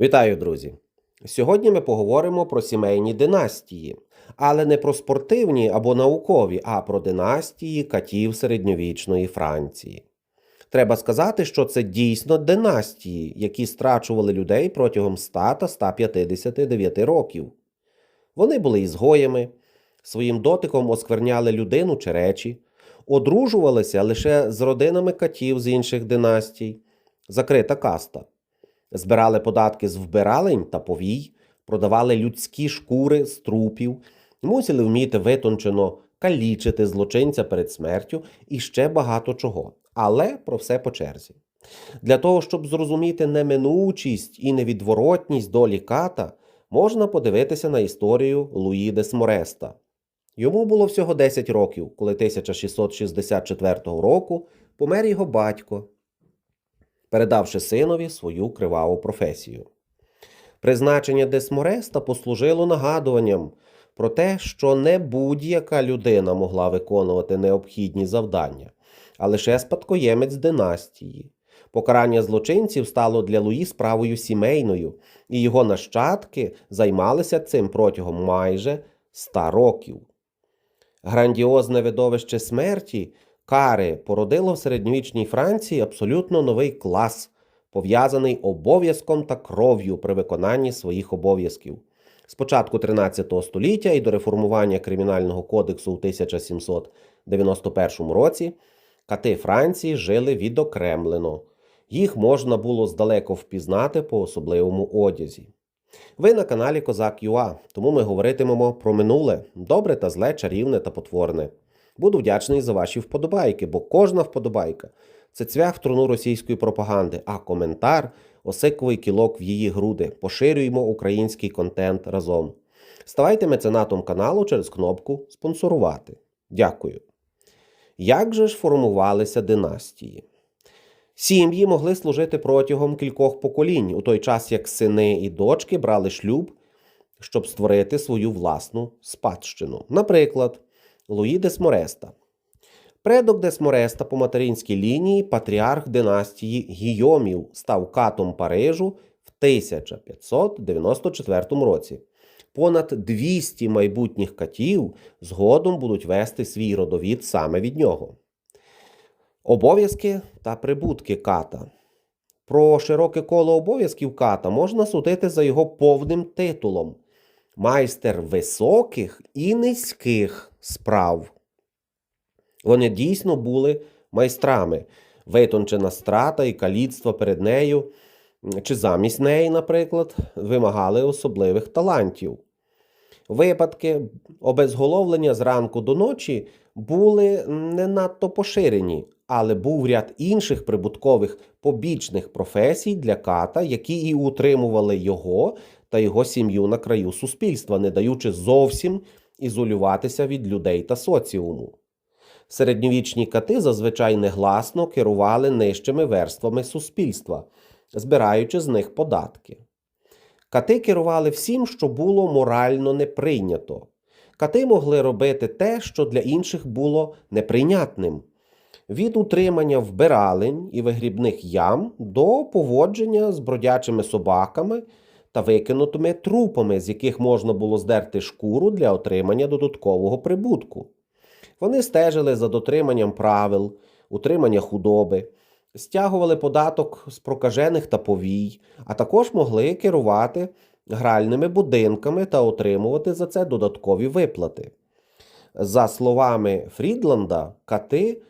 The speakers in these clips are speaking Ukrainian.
Вітаю, друзі! Сьогодні ми поговоримо про сімейні династії, але не про спортивні або наукові, а про династії катів середньовічної Франції. Треба сказати, що це дійсно династії, які страчували людей протягом 100 та 159 років. Вони були ізгоями, своїм дотиком оскверняли людину чи речі, одружувалися лише з родинами катів з інших династій, закрита каста збирали податки з вбиралень та повій, продавали людські шкури з трупів, мусили вміти витончено калічити злочинця перед смертю і ще багато чого. Але про все по черзі. Для того, щоб зрозуміти неминучість і невідворотність долі ката, можна подивитися на історію Луї де Смореста. Йому було всього 10 років, коли 1664 року помер його батько, передавши синові свою криваву професію. Призначення Десмореста послужило нагадуванням про те, що не будь-яка людина могла виконувати необхідні завдання, а лише спадкоємець династії. Покарання злочинців стало для Луї справою сімейною, і його нащадки займалися цим протягом майже ста років. Грандіозне видовище смерті кари породило в середньовічній Франції абсолютно новий клас, пов'язаний обов'язком та кров'ю при виконанні своїх обов'язків. З початку 13 століття і до реформування Кримінального кодексу у 1791 році кати Франції жили відокремлено. Їх можна було здалеку впізнати по особливому одязі. Ви на каналі Козак Юа, тому ми говоритимемо про минуле, добре та зле, чарівне та потворне. Буду вдячний за ваші вподобайки, бо кожна вподобайка це цвях труну російської пропаганди, а коментар осиковий кілок в її груди. Поширюємо український контент разом. Ставайте меценатом каналу через кнопку Спонсорувати. Дякую. Як же ж формувалися династії? Сім'ї могли служити протягом кількох поколінь, у той час як сини і дочки брали шлюб, щоб створити свою власну спадщину. Наприклад, Луї Десмореста. Предок Десмореста по материнській лінії патріарх династії Гійомів став катом Парижу в 1594 році. Понад 200 майбутніх катів згодом будуть вести свій родовід саме від нього. Обов'язки та прибутки ката. Про широке коло обов'язків ката можна судити за його повним титулом майстер високих і низьких справ. Вони дійсно були майстрами, витончена страта і каліцтво перед нею, чи замість неї, наприклад, вимагали особливих талантів. Випадки обезголовлення зранку до ночі були не надто поширені, але був ряд інших прибуткових побічних професій для ката, які і утримували його та його сім'ю на краю суспільства, не даючи зовсім ізолюватися від людей та соціуму. Середньовічні кати зазвичай негласно керували нижчими верствами суспільства, збираючи з них податки. Кати керували всім, що було морально неприйнято. Кати могли робити те, що для інших було неприйнятним. Від утримання вбиралень і вигрібних ям до поводження з бродячими собаками та викинутими трупами, з яких можна було здерти шкуру для отримання додаткового прибутку. Вони стежили за дотриманням правил, утримання худоби, стягували податок з прокажених та повій, а також могли керувати гральними будинками та отримувати за це додаткові виплати. За словами Фрідланда, кати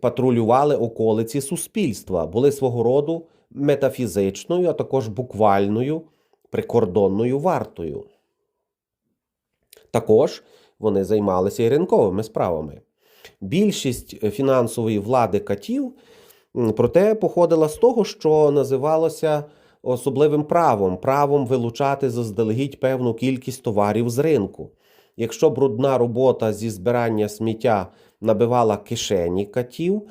патрулювали околиці суспільства, були свого роду метафізичною, а також буквальною прикордонною вартою. Також вони займалися і ринковими справами. Більшість фінансової влади катів, проте походила з того, що називалося особливим правом правом вилучати заздалегідь певну кількість товарів з ринку. Якщо брудна робота зі збирання сміття набивала кишені катів,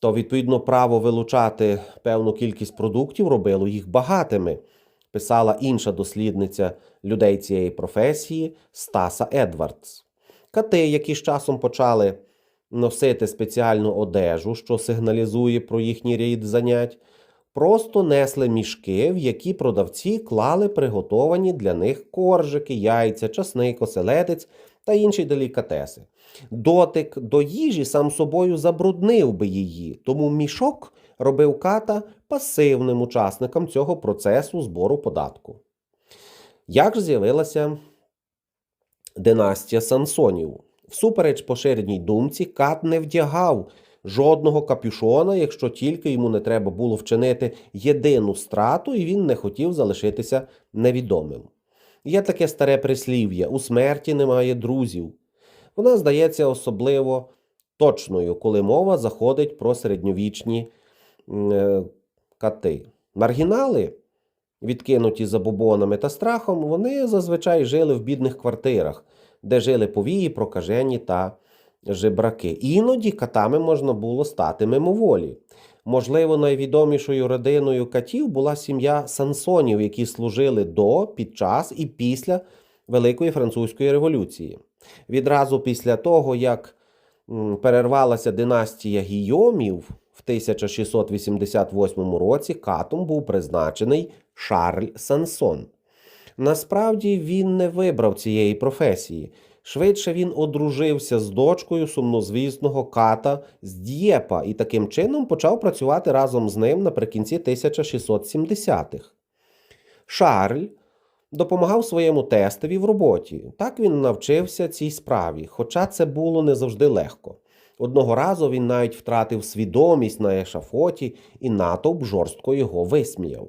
то відповідно право вилучати певну кількість продуктів робило їх багатими, писала інша дослідниця людей цієї професії Стаса Едвардс. Кати, які з часом почали носити спеціальну одежу, що сигналізує про їхній рід занять, просто несли мішки, в які продавці клали приготовані для них коржики, яйця, часник, оселедець та інші делікатеси. Дотик до їжі сам собою забруднив би її, тому мішок робив ката пасивним учасником цього процесу збору податку. Як ж з'явилася династія Сансонів? Всупереч поширеній думці, кат не вдягав жодного капюшона, якщо тільки йому не треба було вчинити єдину страту, і він не хотів залишитися невідомим. Є таке старе прислів'я: у смерті немає друзів. Вона здається особливо точною, коли мова заходить про середньовічні кати. Маргінали, відкинуті забобонами та страхом, вони зазвичай жили в бідних квартирах, де жили повії, прокажені та жебраки. Іноді катами можна було стати мимоволі. Можливо, найвідомішою родиною катів була сім'я Сансонів, які служили до, під час і після Великої Французької революції. Відразу після того, як перервалася династія Гійомів в 1688 році, катом був призначений Шарль Сансон. Насправді він не вибрав цієї професії. Швидше він одружився з дочкою сумнозвісного ката з Д'єпа і таким чином почав працювати разом з ним наприкінці 1670-х. Шарль допомагав своєму тестові в роботі. Так він навчився цій справі, хоча це було не завжди легко. Одного разу він навіть втратив свідомість на ешафоті, і натовп жорстко його висміяв.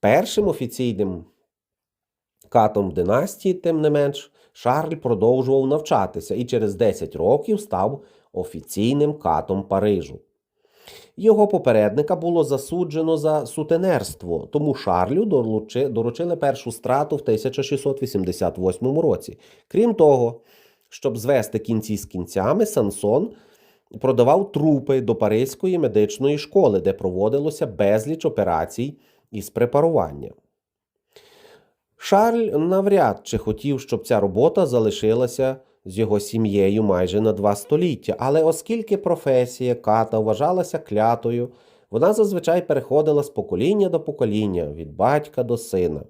Першим офіційним катом династії, тим не менш, Шарль продовжував навчатися і через 10 років став офіційним катом Парижу. Його попередника було засуджено за сутенерство, тому Шарлю доручили першу страту в 1688 році. Крім того, щоб звести кінці з кінцями, Сансон продавав трупи до Паризької медичної школи, де проводилося безліч операцій із препарування. Шарль навряд чи хотів, щоб ця робота залишилася з його сім'єю майже на два століття, але оскільки професія ката вважалася клятою, вона зазвичай переходила з покоління до покоління, від батька до сина.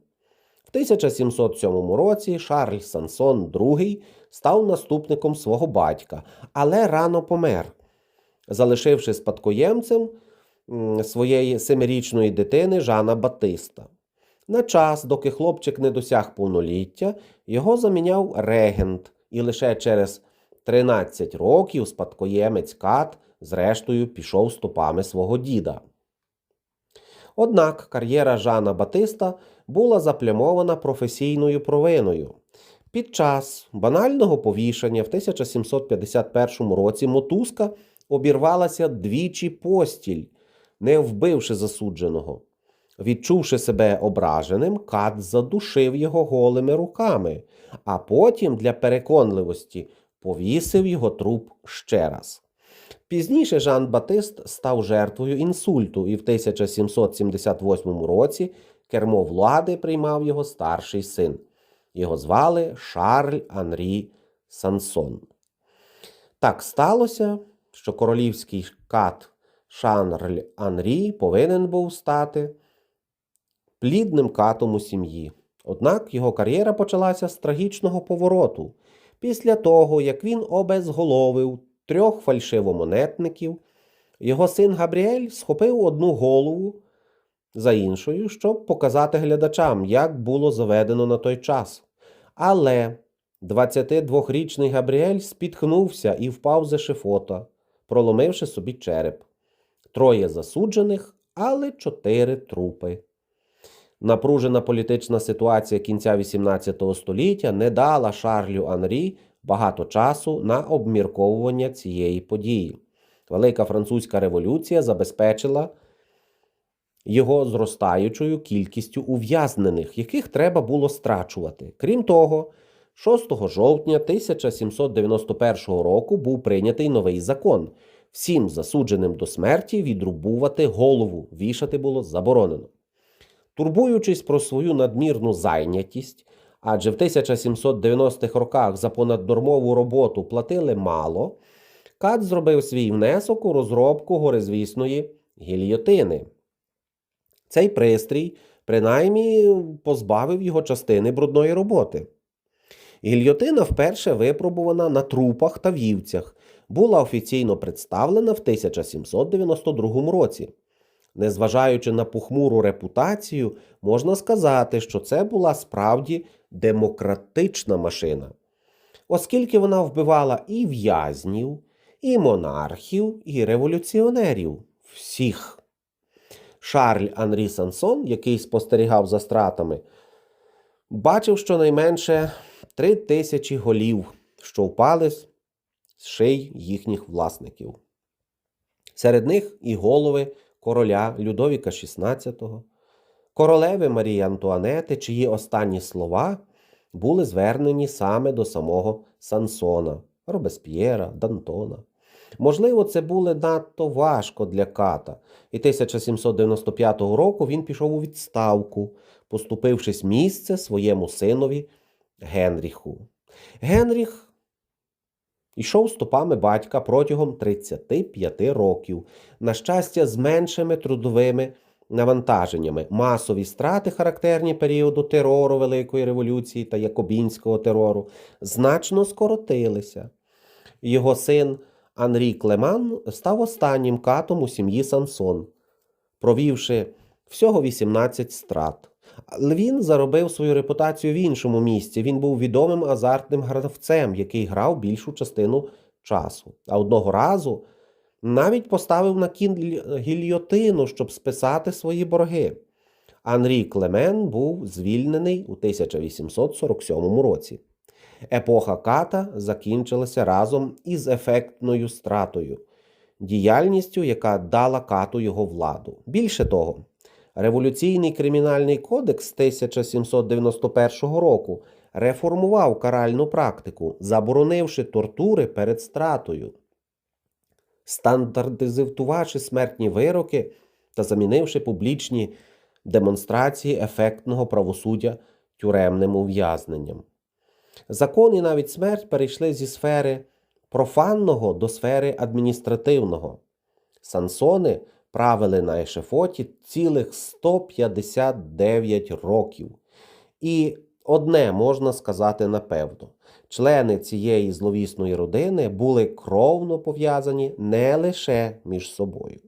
В 1707 році Шарль Сансон II став наступником свого батька, але рано помер, залишивши спадкоємцем своєї семирічної дитини Жана Батиста. На час, доки хлопчик не досяг повноліття, його заміняв регент, і лише через 13 років спадкоємець Кат, зрештою, пішов стопами свого діда. Однак кар'єра Жана Батиста була заплямована професійною провиною. Під час банального повішання в 1751 році мотузка обірвалася двічі постіль, не вбивши засудженого. Відчувши себе ображеним, кат задушив його голими руками, а потім для переконливості повісив його труп ще раз. Пізніше Жан Батист став жертвою інсульту, і в 1778 році кермо влади приймав його старший син. Його звали Шарль Анрі Сансон. Так сталося, що королівський кат Шарль Анрі повинен був стати плідним катом у сім'ї. Однак його кар'єра почалася з трагічного повороту. Після того, як він обезголовив трьох фальшивомонетників, його син Габріель схопив одну голову за іншою, щоб показати глядачам, як було заведено на той час. Але 22-річний Габріель спітхнувся і впав з ешифота, проломивши собі череп. Троє засуджених, але чотири трупи. Напружена політична ситуація кінця XVIII століття не дала Шарлю Анрі багато часу на обмірковування цієї події. Велика французька революція забезпечила його зростаючою кількістю ув'язнених, яких треба було страчувати. Крім того, 6 жовтня 1791 року був прийнятий новий закон. Всім засудженим до смерті відрубувати голову, вішати було заборонено. Турбуючись про свою надмірну зайнятість, адже в 1790-х роках за понаднормову роботу платили мало, Кат зробив свій внесок у розробку горизвісної гільйотини. Цей пристрій, принаймні, позбавив його частини брудної роботи. Гільйотина вперше випробувана на трупах та вівцях, була офіційно представлена в 1792 році. Незважаючи на похмуру репутацію, можна сказати, що це була справді демократична машина, оскільки вона вбивала і в'язнів, і монархів, і революціонерів всіх. Шарль Анрі Сансон, який спостерігав за стратами, бачив щонайменше три тисячі голів, що впали з ший їхніх власників. Серед них і голови короля Людовіка XVI, королеви Марії Антуанети, чиї останні слова були звернені саме до самого Сансона, Робесп'єра, Дантона. Можливо, це було надто важко для ката, і 1795 року він пішов у відставку, поступившись місце своєму синові Генріху. Генріх йшов стопами батька протягом 35 років, на щастя, з меншими трудовими навантаженнями. Масові страти, характерні періоду терору Великої революції та Якобінського терору, значно скоротилися. Його син Анрі Клеман став останнім катом у сім'ї Сансон, провівши всього 18 страт. Але він заробив свою репутацію в іншому місці. Він був відомим азартним гравцем, який грав більшу частину часу. А одного разу навіть поставив на кін гільйотину, щоб списати свої борги. Анрі Клемен був звільнений у 1847 році. Епоха ката закінчилася разом із ефектною стратою, діяльністю, яка дала кату його владу. Більше того, Революційний кримінальний кодекс 1791 року реформував каральну практику, заборонивши тортури перед стратою, стандартизувавши смертні вироки та замінивши публічні демонстрації ефектного правосуддя тюремним ув'язненням. Закон і навіть смерть перейшли зі сфери профанного до сфери адміністративного. Сансони правили на ешефоті цілих 159 років. І одне можна сказати напевно: члени цієї зловісної родини були кровно пов'язані не лише між собою.